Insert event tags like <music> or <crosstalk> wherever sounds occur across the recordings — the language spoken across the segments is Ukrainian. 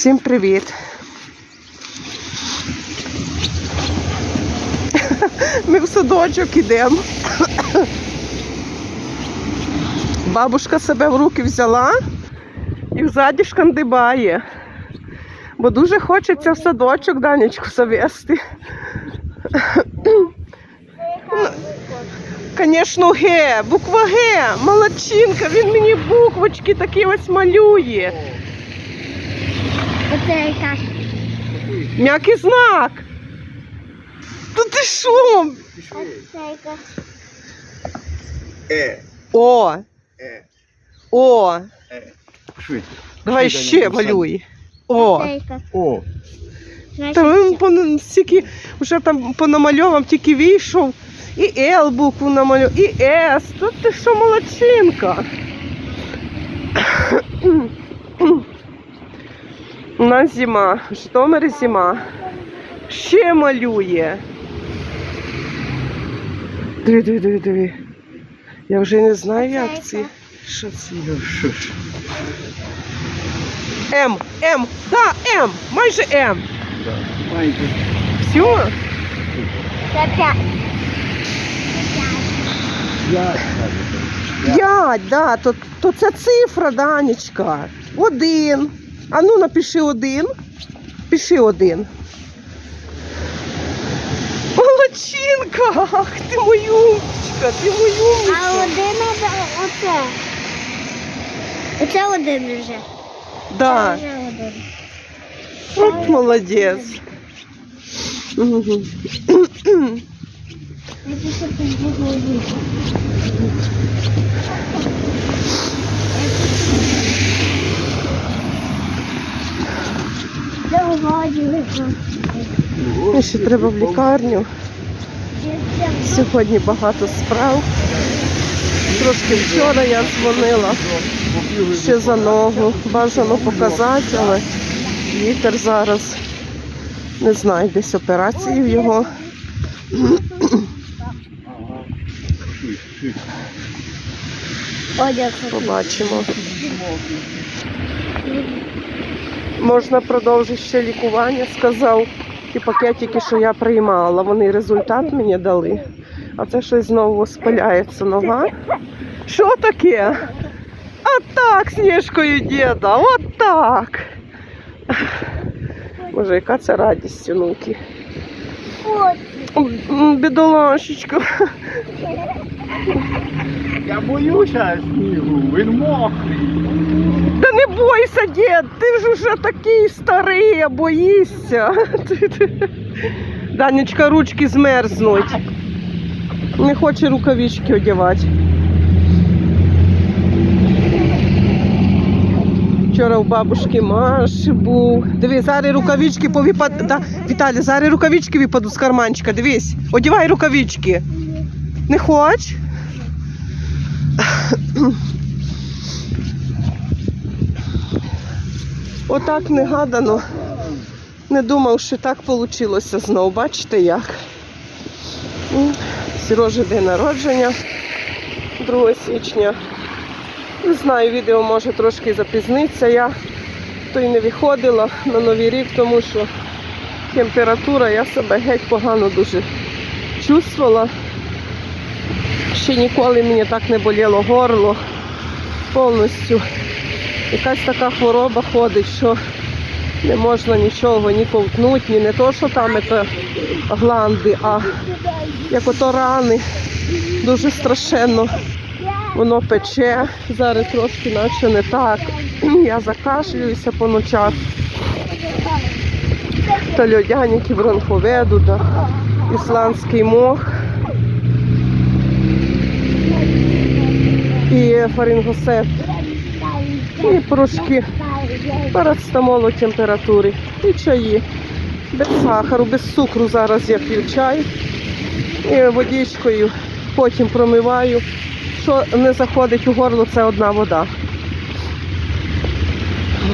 Всім привіт. Ми в садочок ідемо. Бабушка себе в руки взяла і взаді шкандибає. Бо дуже хочеться в садочок Данечку завести. Звісно, Г, буква Г, молодчинка, він мені буквочки такі ось малює. Оце яка. М'який знак. Та ти що? Оце яка. Е, О, е, о. е. Швидко. Давай Швидко, ще Даня, малюй. О. Оце яка. О, Та він пон- стільки вже там понамальовав, тільки вийшов. І Л букву намалював, і С. Тут ти що молодчинка. У нас зима, в Житомирі зима. Ще малює. Диви, диви, диви, диви. Я вже не знаю, як ці. Що це? що ж. М, М, да, М, майже М. Да. Майже. Все? це п'ять. П'ять, да, то, то це цифра, Данечка. Один. А ну напиши один. Пиши один. Молодчинка! Ах, ти моюмчика, ти А один це оце. Оце один вже. Да, Це вже один. от молодець. Мгм. Я пишу тут букву Це Мені ще треба в лікарню. Сьогодні багато справ. Трошки вчора я дзвонила. ще за ногу. Бажано показати, але вітер зараз. Не знаю, десь операції в його. Побачимо. Можна продовжити ще лікування, сказав. Ті пакетики, що я приймала, вони результат мені дали. А це щось знову спаляється нога. Що таке? А так, сніжкою діда, от так. Може, яка це радість онуки. Бідолашечка. Я боюся снігу, він мокрий. Та не бойся, дід, ти ж уже такий старий, а боїшся. <laughs> Данечка, ручки змерзнуть. Не хоче рукавички одягати. Вчора у бабушки Маші був. Диви, зараз рукавички повипад... Да, Віталя, зараз рукавички випадуть з карманчика. Дивись, одягай рукавички. Не хоч? Отак негадано. Не думав, що так вийшло знову. Бачите як? Сережа день народження 2 січня. Не знаю, відео може трошки запізниться. Я то й не виходила на Новий рік, тому що температура, я себе геть погано дуже чувствувала. Ще ніколи мені так не боліло горло повністю якась така хвороба ходить, що не можна нічого ні ковтнути, ні не то, що там це гланди, а як ото рани. Дуже страшенно воно пече. Зараз трошки наче не так. Я закашлююся по ночах. Та льодяніки бронховеду, да. ісландський мох. І фарингосепт. І порошки парацетамолу температури. І чаї. Без сахару, без цукру зараз я п'ю чай. І водичкою потім промиваю. Що не заходить у горло, це одна вода.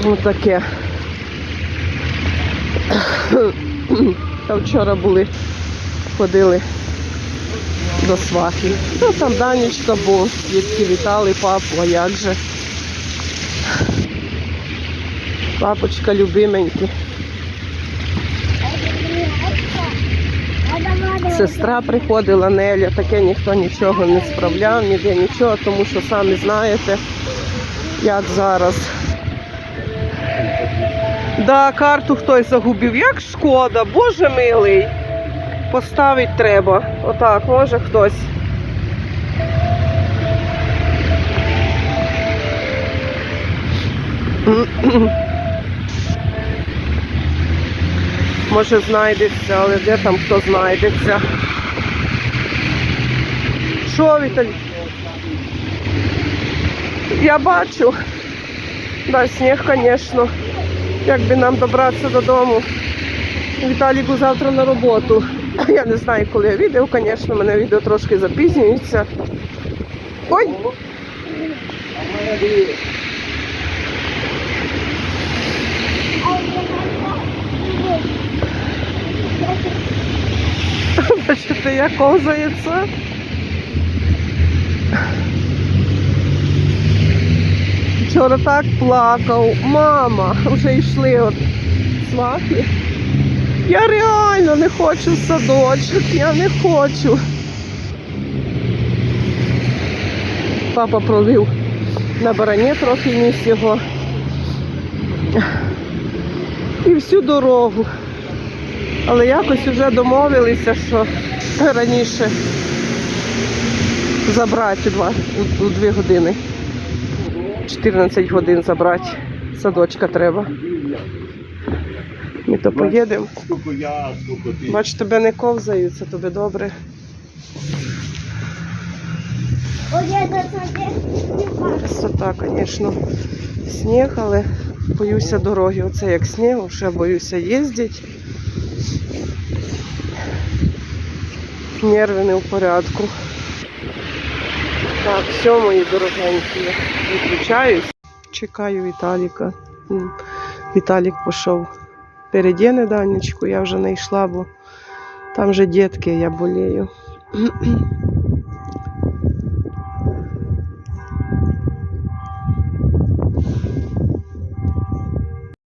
Ось таке. Та вчора були, ходили до свахи. Ну там Данечка був, дітки вітали папу, а як же. Папочка любименький. Сестра приходила, Неля, таке ніхто нічого не справляв, ніде нічого, тому що самі знаєте, як зараз. Да, карту хтось загубив. Як шкода, боже милий. Поставить треба. Отак, може хтось. Може знайдеться, але де там хто знайдеться. Що, Віталій? Я бачу. Да, сніг, звісно. Як би нам добратися додому. Віталіку завтра на роботу. Я не знаю, коли я відео, звісно, мене відео трошки запізнюється. Ой! <laughs> Бачите, як ковзається. Вчора так плакав. Мама, вже йшли от свахи. Я реально не хочу в садочок, я не хочу. Папа провів на барані трохи ніс його. І всю дорогу. Але якось вже домовилися, що раніше забрати два, у, у дві години. 14 годин забрати. Садочка треба. Ми то поїдемо. Бач, тебе не ковзають, це тобі добре. Красота, звісно, сніг, але боюся дороги. Оце як сніг, ще боюся їздити. Нерви не в порядку. Так, все, мої дорогенькі, я виключаюсь. Чекаю Віталіка. Віталік пішов. Передіне Данечку, я вже не йшла, бо там же дітки, я болею. <clears throat>